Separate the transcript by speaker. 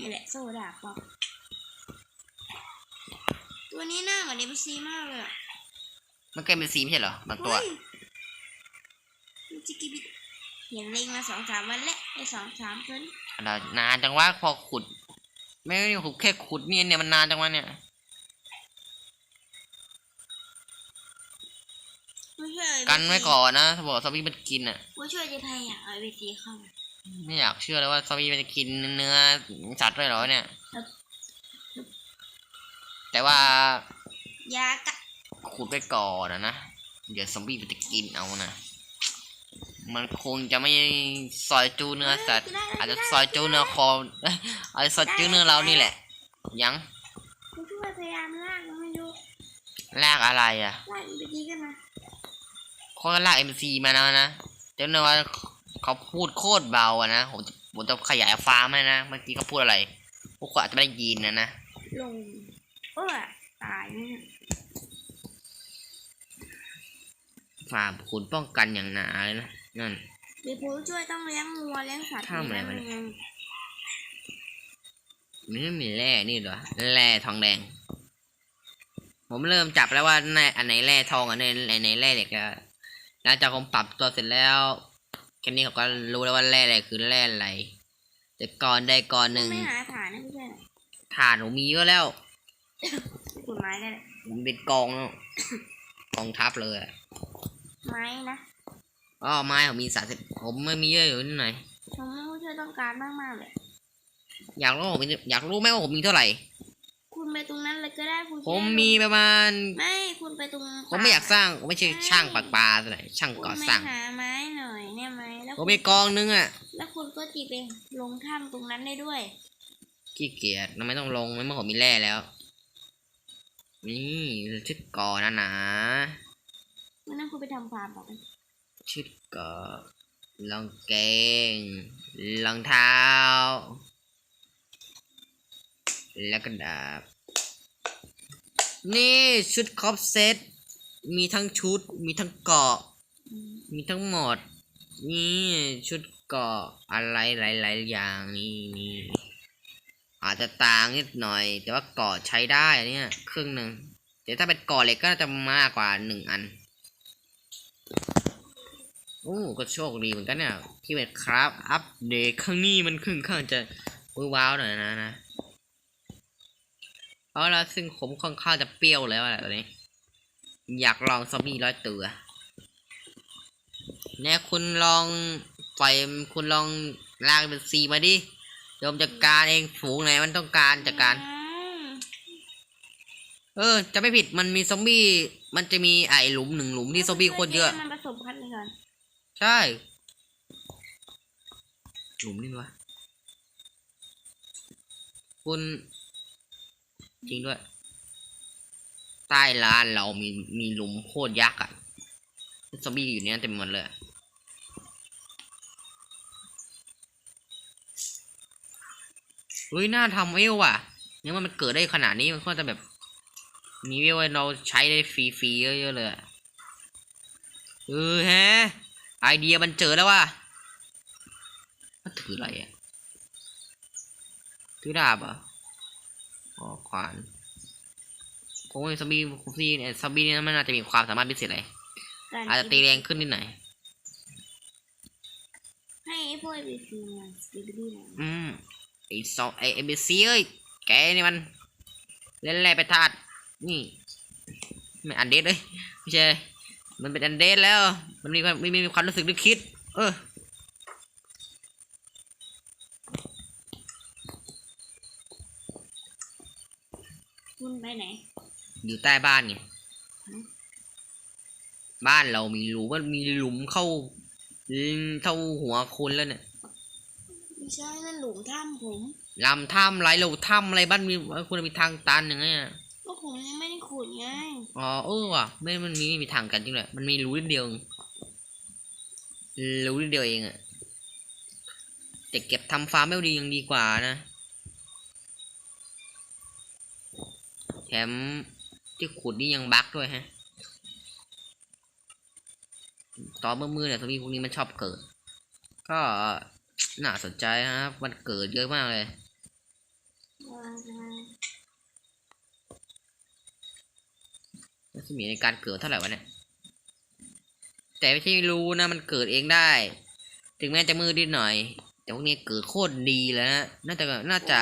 Speaker 1: นี่แหละโซดาปอกตัวนี้หน้าเหมือนเอฟซีมากเลยอะ
Speaker 2: มันเคยเป็นสีไม่ใช่เหรอบางตัว
Speaker 1: เฮ้ยมันจิกิบิเห็นเล็งมาสองสามวันแล้วไอ้สองสามตัวนี้
Speaker 2: นานจังว่าพอขุด ไม่ได้ขุดแค่ขุดเนี่ยเนี่ยมันนานจังวะเนี่ย
Speaker 1: ผู้ช่วย
Speaker 2: กันไว้ก่อนนะถ้าบอกซอมบี้มันกินอะ
Speaker 1: ผู้ช่วยจะพยายามเอาเอฟซีเข้ามา
Speaker 2: ไม่อยากเชื่อเลยว่าซอมบี้มันจะกินเนื้อสัตว์ด้วยเหรอเนี่ย แต่ว่ายา
Speaker 1: กะ
Speaker 2: ขุดไว้ก่อนนะนะเดี๋ยวซอมบี้มันจะกินเอานะมันคงจะไม่ซอยจูเนื้อสัตว์อาจจะซอยจูเนื้อคอเอ้ยอาจจะซอยจูเนื้อเรานี่แหละ ยัง
Speaker 1: ผู้ช่วยพยายามลากมันไม่รู้
Speaker 2: ลากอะไรอะ
Speaker 1: ลากเอฟซีกันมา
Speaker 2: เขาก็ลากเอ็มซีมาแล้วนะเดี๋ยวนะว่า เขาพูดโคตรเบาอะนะผมจะผมจะขยายฟ้ามันนะเมื่อกี้เขาพูดอะไรพวกคุณอาจจะไม่ได้ยินนะนะ
Speaker 1: ลงเออตายเนี่ย
Speaker 2: ฝ่าคุณป้องกันอย่างหนาเลยนะนั่น
Speaker 1: เดี๋ยวผู้ช่วยต้องเลี้ยงงัวเลี้ยงสัตว์
Speaker 2: ทำอะไรวะ
Speaker 1: เลี้ยง
Speaker 2: มันไม่มีแร่นี่เหรอแร่ทองแดง ผมเริ่มจับแล้วว่าในอันไหนแร่ทองอันไหนอันไหนแร่เหล็กอะหลังจากผมปรับตัวเสร็จแล้ว แค่นี้เขาก็รู้แล้วว่าแร่อะไรคือแร่อะไร แต่ก่อนได้ก่อนหนึ่ง
Speaker 1: ไม่หาฐานนะผู้ช่วย
Speaker 2: ฐานผมมีเยอะแล้ว
Speaker 1: ขุดไม้ได้เลย
Speaker 2: ผมเป็นกองแล้วกองทัพเลยอะ
Speaker 1: ไม้นะ
Speaker 2: อ๋อไม้ผมมีสามสิบผมไม่มีเยอะอยู่นิดหน่อย
Speaker 1: ผมว่าผู้ช่วยต้องการมากมากๆเลย
Speaker 2: อยากรู้ว่าผมมีอยากรู้ไหมว่าผมมีเท่าไหร่
Speaker 1: คุณ ไปตรงนั้นเลยก็ได้ผู้ช่วย
Speaker 2: ผมมีประมาณ
Speaker 1: ไม่คุณไปตรง
Speaker 2: ผมไม่อยากสร้างผมไม่ใช่ช่างปากปลาเท่าไหร่ช่าง
Speaker 1: คุณ
Speaker 2: ก่อ
Speaker 1: ไม่
Speaker 2: สร้าง
Speaker 1: หาไม้หน่อยเนี่ยไหมแล้ว
Speaker 2: ผมมีกองนึงอะ
Speaker 1: แล้วคุณก็จีไปลงถ้ำตรงนั้นได้ด้วย
Speaker 2: ขี้เกียจทำไมต้องลงเมื่อผมมีแร่แล้ว นี่ชุดก่อนะนะ
Speaker 1: มันนั่นคุณไปทำฟาร์มต่อไป
Speaker 2: ชุดก่อรองเกงรองเท้าแล้วก็ดาบ นี่ชุดครบเซต มีทั้งชุด มีทั้งเกาะ
Speaker 1: มี
Speaker 2: ทั้งหมด นี่ชุดเกาะอะไรหลายๆอย่างนี่นี่อาจจะต่างนิดหน่อย แต่ว่าเกาะใช้ได้นเนี่ยครึ่งหนึ่งแต่ถ้าเป็นเกาะเหล็กก็จะมากกว่าหนึ่งอันโอ้ก็โชคดีเหมือนกันเนี่ยที่เป็นครับ อัปเดตข้างนี้มันครึ่งข้างจะว้าวหน่อยนะนะ เอาละซึ่งผมค่อนข้างจะเปรี้ยวแล้วแหละตอนนี้ อยากลองซอมบี้ร้อยตัวเนี่ยคุณลองไฟคุณลองลากเป็นซีมาดิเดี๋ยวผมจัดการเองฝูงไหนมันต้องการจัดการ
Speaker 1: อืม
Speaker 2: เออ จะไม่ผิดมันมีซอมบี้มันจะมีไอหลุมหนึ่งหลุมที่ซอมบี้โคตรเยอะ
Speaker 1: มันผสมพันธุ์กันก่อน
Speaker 2: ใช่ หลุมนี่วะคุณ จริงด้วย ใต้ร้านเรามีมีหลุมโคตรยักษ์อะซอมบี้อยู่เนี้ยเต็มหมดเลยอะเฮ้ยน่าทำเวลว่ะเนี่ยมันเกิดได้ขนาดนี้มันก็จะแบบ มีเวลเราใช้ได้ฟรีๆเยอะๆเลยอะเออแฮะไอเดียมันเจอแล้วว่ะมันถืออะไรอะถือดาบอะ ขวานคงไม่ซอมบี้ซอมบี้เนี่ยซอมบี้เนี่ยมันน่าจะมีความสามารถพิเศษอะไร
Speaker 1: การ
Speaker 2: อาจจะตีแรงขึ้นนิดหน่อย
Speaker 1: ให้ไอ้พวกบีซีมาบีบีนะ
Speaker 2: อืมไอซอไอเอ็มบีซีเอ้ยแกนี่มัน เล่นแร่ไปธาตุนี่ไม่อันเดดเลยไม่ใช่มันเป็นอันเดดแล้ว มันมีความไม่มีความรู้สึกนึกคิด เออ
Speaker 1: คุณไปไหน
Speaker 2: อยู่ใต้บ้านไงบ้านเรามีหลุมมันมีหลุมเข้าอืมเท่าหัวคนแล้วเนี่ย
Speaker 1: ไม่ใช่นั่นหลุมถ้ำผม
Speaker 2: ลำถ้ำไรเราถ้ำอะไรบ้านมีคุณมีทางตันอย่างเงี้ย
Speaker 1: ก็ผมยังไม่ได้ขุดไง
Speaker 2: อ๋อเออว่ะไม่มันมีไม่มีทางกันจริงเลยมันมีรูนิดเดียวรูนิดเดียวเองอะแต่เก็บทำฟาร์มไม่ดียังดีกว่านะ แถ มที่ขุดนี่ยังบั๊กด้วยฮะตอนเมื่อมือเนี่ยสวีพวกนี้มันชอบเกิด ก็น่าสนใจนะครับ มันเกิดเยอะมากเลยรัศมีในการเกิดเท่าไหร่วะเนี่ย แต่ไม่ใช่รู้นะ มันเกิดเองได้ ถึงแม้จะมืดนิดหน่อย แต่พวกนี้เกิดโคตรดีแล้วนะ น่าจะ น่าจะ